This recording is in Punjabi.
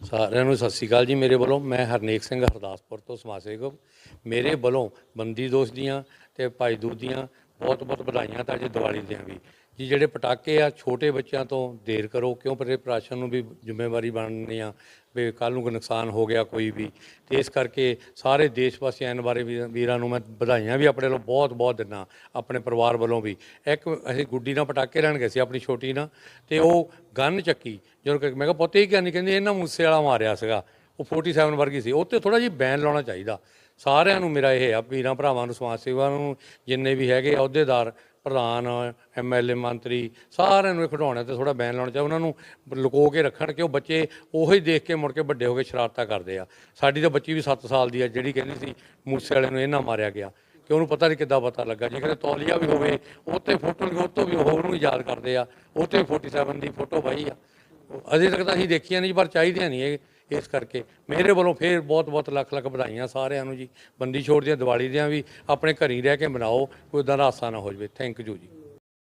ਸਾਰਿਆਂ ਨੂੰ ਸਤਿ ਸ਼੍ਰੀ ਅਕਾਲ ਜੀ ਮੇਰੇ ਵੱਲੋਂ। ਮੈਂ ਹਰਨੇਕ ਸਿੰਘ ਹਰਦਾਸਪੁਰ ਤੋਂ ਸਮਾਜ ਸੇਵਕ। ਮੇਰੇ ਵੱਲੋਂ ਬੰਦੀ ਦੋਸਤ ਦੀਆਂ ਤੇ ਭਾਈ ਦੂਜ ਦੀਆਂ ਬਹੁਤ ਬਹੁਤ ਵਧਾਈਆਂ ਤਾਂ ਅੱਜ ਦੀਵਾਲੀ ਦੀਆਂ ਵੀ। ਜੀ ਜਿਹੜੇ ਪਟਾਕੇ ਆ, ਛੋਟੇ ਬੱਚਿਆਂ ਤੋਂ ਦੇਰ ਕਰੋ, ਕਿਉਂ? ਪਰ ਪ੍ਰਾਸ਼ਨ ਨੂੰ ਵੀ ਜ਼ਿੰਮੇਵਾਰੀ ਬਣਨੀ ਆ ਵੀ ਕੱਲ ਨੂੰ ਕੋਈ ਨੁਕਸਾਨ ਹੋ ਗਿਆ ਕੋਈ ਵੀ। ਤੇ ਇਸ ਕਰਕੇ ਸਾਰੇ ਦੇਸ਼ ਵਾਸੀਆਂ ਬਾਰੇ ਵੀਰਾਂ- ਵੀਰਾਂ ਨੂੰ ਮੈਂ ਵਧਾਈਆਂ ਵੀ ਆਪਣੇ ਵੱਲੋਂ ਬਹੁਤ ਬਹੁਤ ਦਿੰਦਾ, ਆਪਣੇ ਪਰਿਵਾਰ ਵੱਲੋਂ ਵੀ। ਇੱਕ ਅਸੀਂ ਗੁੱਡੀ ਨਾਲ ਪਟਾਕੇ ਲੈਣ ਗਏ ਸੀ, ਆਪਣੀ ਛੋਟੀ ਨਾਲ। ਤੇ ਉਹ ਗਨ ਚੱਕੀ, ਜਦੋਂ ਮੈਂ ਕਿਹਾ, ਪੁੱਤ, ਇਹ ਕਿਹਾ ਨਹੀਂ? ਕਹਿੰਦੇ, ਇਹਨਾਂ ਮੂਸੇ ਵਾਲਾ ਮਾਰਿਆ ਸੀਗਾ। ਉਹ 47 ਵਰਗੀ ਸੀ। ਉਹ ਤੇ ਥੋੜਾ ਜਿਹਾ ਬੈਨ ਲਾਉਣਾ ਚਾਹੀਦਾ। ਸਾਰਿਆਂ ਨੂੰ ਮੇਰਾ ਇਹ ਆ, ਵੀਰਾਂ, ਭਰਾਵਾਂ ਨੂੰ, ਸਮਾਜ ਸੇਵਾ ਨੂੰ, ਜਿੰਨੇ ਵੀ ਹੈਗੇ ਅਹੁਦੇਦਾਰ, ਪ੍ਰਧਾਨ ਐਮਐਲਏ ਮੰਤਰੀ, ਸਾਰਿਆਂ ਨੂੰ ਇਹ ਤੇ ਥੋੜਾ ਬੈਨ ਲਾਉਣਾ ਚਾਹੀਦਾ। ਉਹਨਾਂ ਨੂੰ ਲੁਕੋ ਕੇ ਰੱਖਣ ਕਿ ਉਹ ਬੱਚੇ ਉਹੀ ਦੇਖ ਕੇ ਮੁੜ ਕੇ ਵੱਡੇ ਹੋ ਕੇ ਸ਼ਰਾਰਤਾਂ ਕਰਦੇ ਆ। ਸਾਡੀ ਤਾਂ ਬੱਚੀ ਵੀ 7 ਸਾਲ ਦੀ ਆ, ਜਿਹੜੀ ਕਹਿੰਦੀ ਸੀ, ਮੂਸੇ ਵਾਲੇ ਨੂੰ ਇਹਨਾਂ ਮਾਰਿਆ ਗਿਆ। ਕਿ ਉਹਨੂੰ ਪਤਾ ਨਹੀਂ ਕਿੱਦਾਂ ਪਤਾ ਲੱਗਾ। ਜੇ ਕਿਤੇ ਤੌਲੀਆ ਵੀ ਹੋਵੇ ਉੱਤੇ ਫੋਟੋ ਲਗੋ ਤੋਂ ਵੀ ਹੋਰ ਨੂੰ ਯਾਦ ਕਰਦੇ ਆ। ਉੱਤੇ 47 ਦੀ ਫੋਟੋ ਪਾਈ ਆ। ਅਜੇ ਤੱਕ ਤਾਂ ਅਸੀਂ ਦੇਖੀਆਂ ਨਹੀਂ ਪਰ ਚਾਹੀਦੀਆਂ ਨਹੀਂ ਇਹ। ਇਸ ਕਰਕੇ ਮੇਰੇ ਵੱਲੋਂ ਫੇਰ ਬਹੁਤ ਬਹੁਤ ਲੱਖ ਲੱਖ ਵਧਾਈਆਂ ਸਾਰਿਆਂ ਨੂੰ ਜੀ। ਬੰਦੀ ਛੋੜ ਦੀਆਂ, ਦੀਵਾਲੀ ਦੀਆਂ ਵੀ ਆਪਣੇ ਘਰੀ ਰਹਿ ਕੇ ਮਨਾਓ, ਕੋਈ ਉਦਾਂ ਦਾ ਹਾਸਾ ਨਾ ਹੋ ਜਾਵੇ। ਥੈਂਕ ਯੂ ਜੀ।